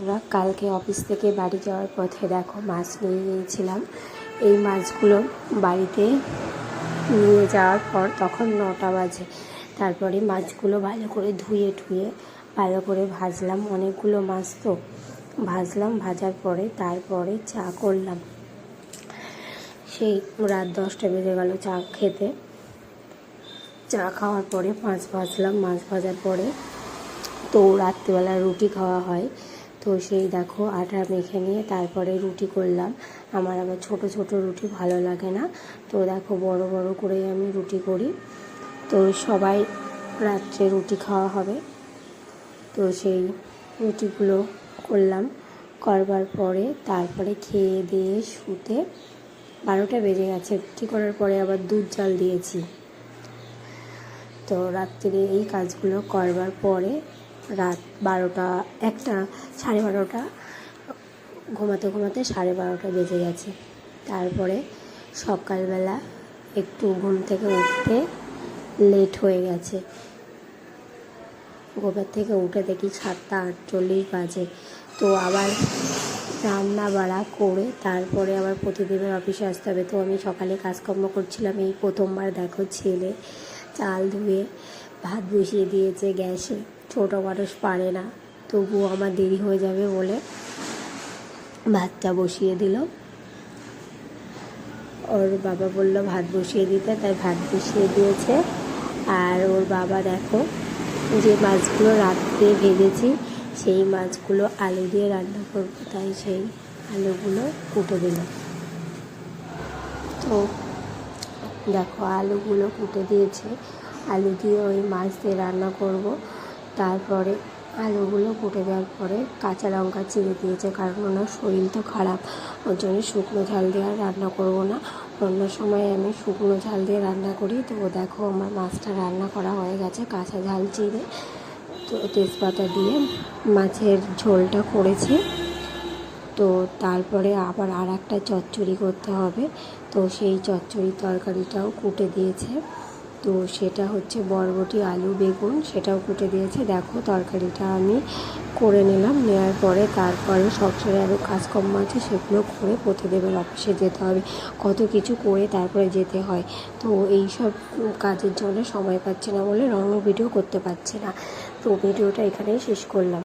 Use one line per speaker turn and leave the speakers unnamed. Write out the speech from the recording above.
বন্ধুরা, কালকে অফিস থেকে বাড়ি যাওয়ার পথে দেখো মাছ নিয়ে গিয়েছিলাম। এই মাছগুলো বাড়িতে নিয়ে যাওয়ার পর তখন নটা বাজে। তারপরে মাছগুলো ভালো করে ধুয়ে ধুয়ে ভালো করে ভাজলাম অনেকগুলো মাছ তো। ভাজলাম, ভাজার পরে তারপরে চা করলাম। সেই রাত দশটা বেজে গেল চা খেতে। চা খাওয়ার পরে মাছ ভাজলাম। মাছ ভাজার পরে তো রাত্রিবেলা রুটি খাওয়া হয়। তো সেই দেখো আটা মেখে নিয়ে তারপরে রুটি করলাম। আমার আবার ছোট ছোট রুটি ভালো লাগে না। তো দেখো বড় বড় করে আমি রুটি করি। তো সবাই রাত্রে রুটি খাওয়া হবে। তো সেই রুটিগুলো করলাম। করবার পরে তারপরে খেয়ে দিয়ে শুতে বারোটা বেজে গেছে। রুটি করার পরে আবার দুধ জাল দিয়েছি। তো রাত্রে এই কাজগুলো করবার পরে রাত বারোটা, একটা, সাড়ে বারোটা, ঘুমাতে ঘুমাতে সাড়ে বারোটা বেজে গেছে। তারপরে সকালবেলা একটু ঘুম থেকে উঠতে লেট হয়ে গেছে। গোবের থেকে উঠে দেখি সাতটা আটচল্লিশ বাজে। তো আবার রান্না বাড়া করে তারপরে আবার প্রতিদিনের অফিসে আসতে হবে। তো আমি সকালে কাজকর্ম করছিলাম, এই প্রথমবার দেখো ছেলে চাল ধুয়ে ভাত বসিয়ে দিয়েছে গ্যাসে। ছোটো মানুষ পারে না। তবুও আমার দেরি হয়ে যাবে বলে ভাতটা বসিয়ে দিল। ওর বাবা বলল, ভাত বসিয়ে দিতে। তাই ভাত বসিয়ে দিয়েছে। আর ওর বাবা দেখো, যে মাছগুলো রাত্রে ভেজেছি, সেই মাছগুলো আলু দিয়ে রান্না করব। তাই সেই আলুগুলো কুটে দিল। তো দেখো, আলুগুলো কুটে দিয়েছে। আলু দিয়ে ওই মাছ দিয়ে রান্না করব। তারপরে আলুগুলো কুটে দেওয়ার পরে কাঁচা লঙ্কা চিড়ে দিয়েছে, কারণ ওনার শরীর তো খারাপ। ওর জন্য শুকনো ঝাল দিয়ে আর রান্না করব না। অন্য সময় আমি শুকনো ঝাল দিয়ে রান্না করি। তো দেখো আমার মাছটা রান্না করা হয়ে গেছে কাঁচা ঝাল চিড়ে। তো তেজপাতা দিয়ে মাছের ঝোলটা করেছি। তো তারপরে আবার আর একটা চচ্চড়ি করতে হবে। তো সেই চচ্চড়ি তরকারিটাও কুটে দিয়েছে। তো সেটা হচ্ছে বরবটি, আলু, বেগুন, সেটাও কুটে দিয়েছে। দেখো তরকারিটা আমি করে নিলাম নেওয়ার পরে তারপরে সংসারে আরও কাজকর্ম আছে, সেগুলো করে পথে প্রতিদেবের অফিসে যেতে হবে। কত কিছু করে তারপরে যেতে হয়। তো এই সব কাজের জন্য সময় পাচ্ছে না বলে রঙ ভিডিও করতে পারছে না। তো ভিডিওটা এখানেই শেষ করলাম।